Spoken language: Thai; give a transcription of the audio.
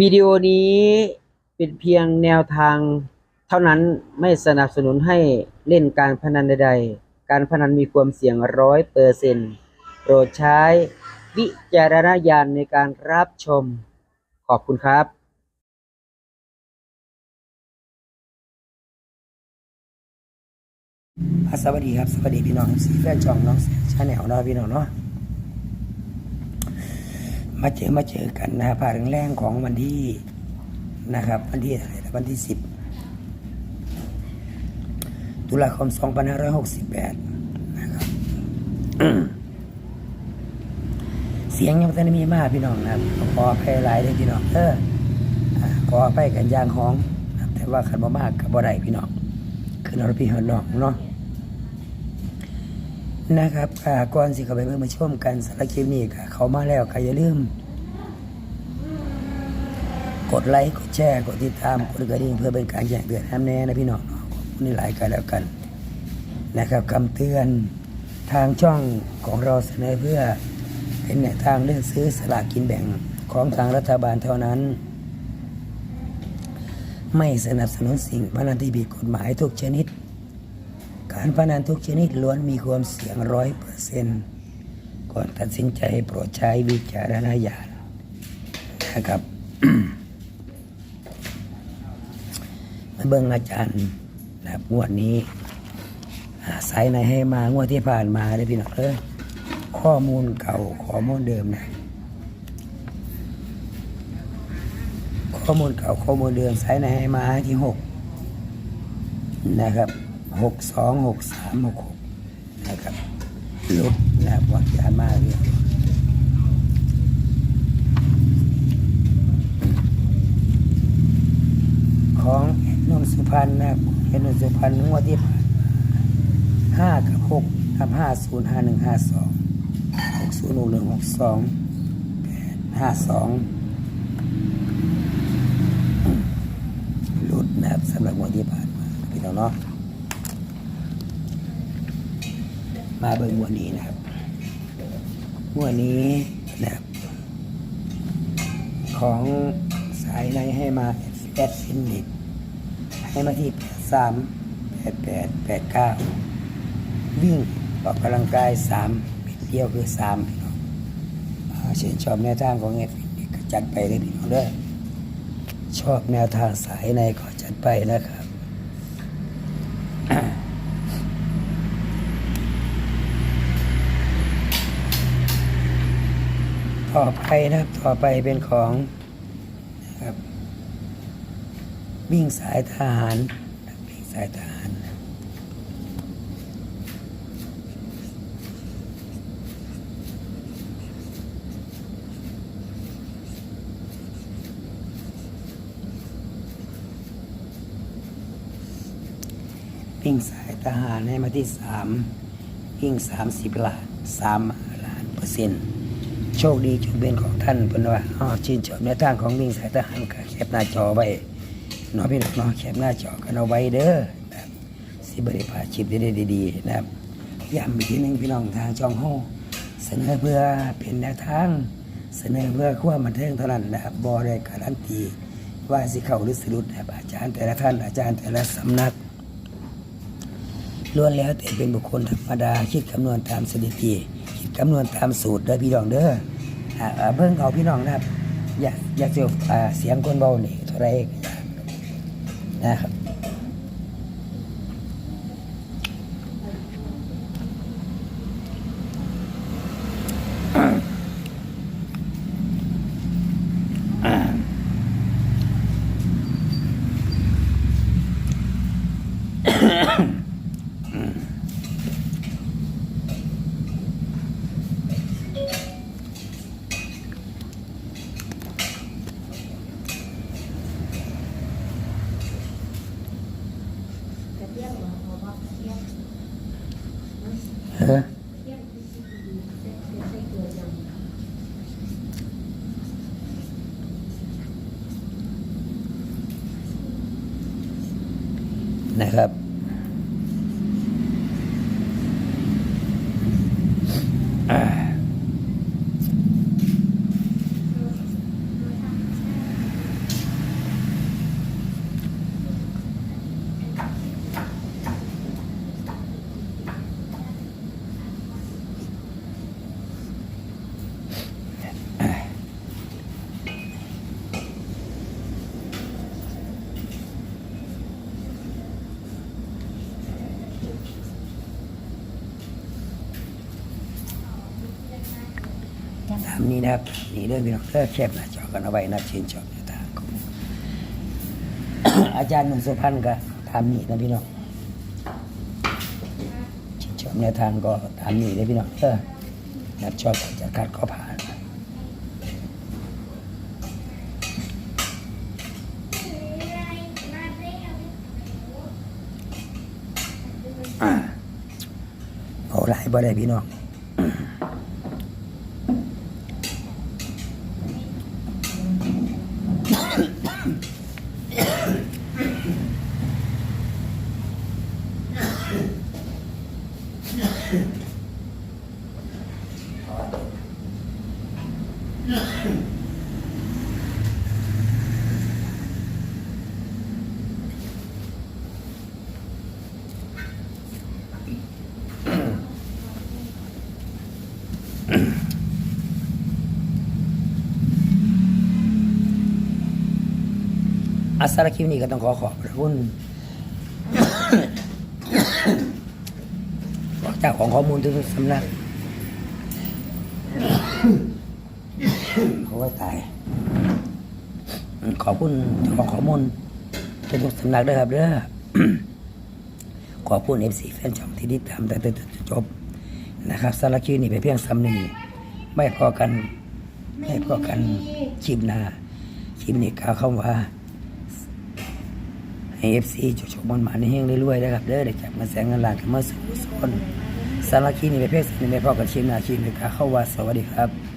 วิดีโอนี้เป็นเพียงแนวทางเท่านั้นไม่สนับสนุนให้เล่นการพนันใดๆ การพนันมีความเสี่ยงร้อยเปอร์เซ็นต์โปรดใช้วิจารณญาณในการรับชม ขอบคุณครับอะสวัสดีครับ สวัสดีพี่น้องสีแฟนช่องน้องแสชาแนลเนาะพี่น้องเนาะ มาเจอมาเจอกันนะผ่าแรงๆของวันที่นะครับ วันที่อะไรวันที่สิบตุลาคม2568นห้าร้อยหกสิบแปดนะครับเสียงยังไม่ทันได้มีมากพี่น้องนะครับขออภัยหลายเลยพี่น้องเออขออภัยกันย่างห้อง แต่ว่าขันบ่มากกับบ่ได้พี่น้องคือเราพี่ฮอนน้องเนาะ นะครับอ่าก่อนสิเข้าไปเพิ่มมาชมกันสารคลิปนี้ก็เขามาแล้วก็อย่าลืม กดไลค์กดแชร์กดติดตามกดกระดิ่งเพื่อเป็นการแจ้งเตือนห้ามแน่นะพี่น้องเนาะขอบคุณหลายกันแล้วกันนะครับคำเตือนทางช่องของเราเสนอเพื่อเป็นแนวทางเลือกซื้อสลากกินแบ่งของทางรัฐบาลเท่านั้น ไม่สนับสนุนสิ่งพนันที่ผิดกฎหมายทุกชนิด การพนันทุกชนิดล้วนมีความเสี่ยงร้อยเปอร์เซ็นต์ก่อนตัดสินใจโปรดใช้วิจารณญาณนะครับมาเบิ่งอาจารย์นะครับงวดนี้สายไหนให้มางวดที่ผ่านมาเลยพี่น้องเออข้อมูลเก่าข้อมูลเดิมนะข้อมูลเก่าข้อมูลเดิมสายไหนให้มาที่หกนะครับ หกสองหกสามหกหกนะครับลดนะครับวัดยานมากเลยของนนท์สุพรรณนะครับเห็นนนท์สุพรรณงวดที่ผ่านมาห้ากับหกครับห้าศูนย์ห้าหนึ่งห้าสองหกศูนย์หนึ่งหนึ่งหกสองแปดห้าสองลดนะครับสำหรับงวดที่ผ่านมาพี่น้องเนาะ มาเบิ่งวดนี้นะครับวดนี้นะครับของสายในให้มาแปดสินิตให้มาที่แปดสามแปดแปดแปดเก้าวิ่งออกกำลังกายสามเดียวคือสามพี่น้องเชิญชอบแนวทางของเอฟจัดไปเลยพี่น้องเด้อชอบแนวทางสายในก็จัดไปนะครับ ต่อไปนะครับต่อไปเป็นของนะครับวิ่งสายทหารวิ่งสายทหารวิ่งสายทหารให้มาที่สามวิ่งสามสิบล้านสามล้านเปอร์เซ็นต์ โชคดีจงเป็นของท่านเพิ่นว่าอ๋อชื่นชมในทางของวิ่งสายทหารก็แคปหน้าจอไว้เนาะพี่น้องเนาะแคปหน้าจอกันเอาไว้เด้อนะครับสิบริพาชิปได้ดีๆนะครับย้ำอีกทีหนึงพี่น้องทางช่องโฮเสนอเพื่อเป็นแนวทาง เสนอเพื่อควมันเทิงเท่านั้นนะครับบ่ได้การันตีว่าสิเขาหรือสิหลุดนะครับอาจารย์แต่ละท่านอาจารย์แต่ละสำนักล้วนแล้วแต่เป็นบุคคลธรรมดาคิดคำนวณตามสถิติ คำนวณตามสูตรเด้อพี่น้องเด้ออ่าเพิ่งเอาพี่น้องนะครับ อยากอยากเสียเสียงคนเบานี่เท่าไรอยากนะครับ นะครับามนี้นะครับนี่เรื่องพี่น้องเลิกแคบหน้าจอกันเอาไว้นะชื่นชอบในทาของอาจารย์หนุ่มสุพรรณก็ตามนี้นะพี่น้องชื่นชอบในวทางก็ตามนี้เลยพี่น้องเออนัดชอบจัดการก็ผ่านอ่าเอาหลายบ่ได้พี่น้อง อาสารบคลิปนี้ก็ต้องขอขอบพระคุณ เจ้าของข้อมูลทุกสำนักเขาว่าตาย ขอบคุณเจ้าของข้อมูลทุกสำนักด้วยครับเด้อขอบคุณเอฟซีแฟนช่องที่ติดตามแต่จนจบนะครับสารคลิปนี้ไปนเพียงซ้ำหนึ่งไม่พอกันไม่พอกันคลิปหน้าคลิปนี้กล่าวคำว่าให้เอฟซีจุกชกมันมาในเฮงเรื่อยๆนะครับเด้อได้จับเงินแสนเงินล้านกันมาสู่โซน สารคลิปนี้ไปนเพียงซ้ำหนึ่งไม่พอกันคลิปหน้าคลิปนี้กล่าวเข้าว่าสวัสดีครับ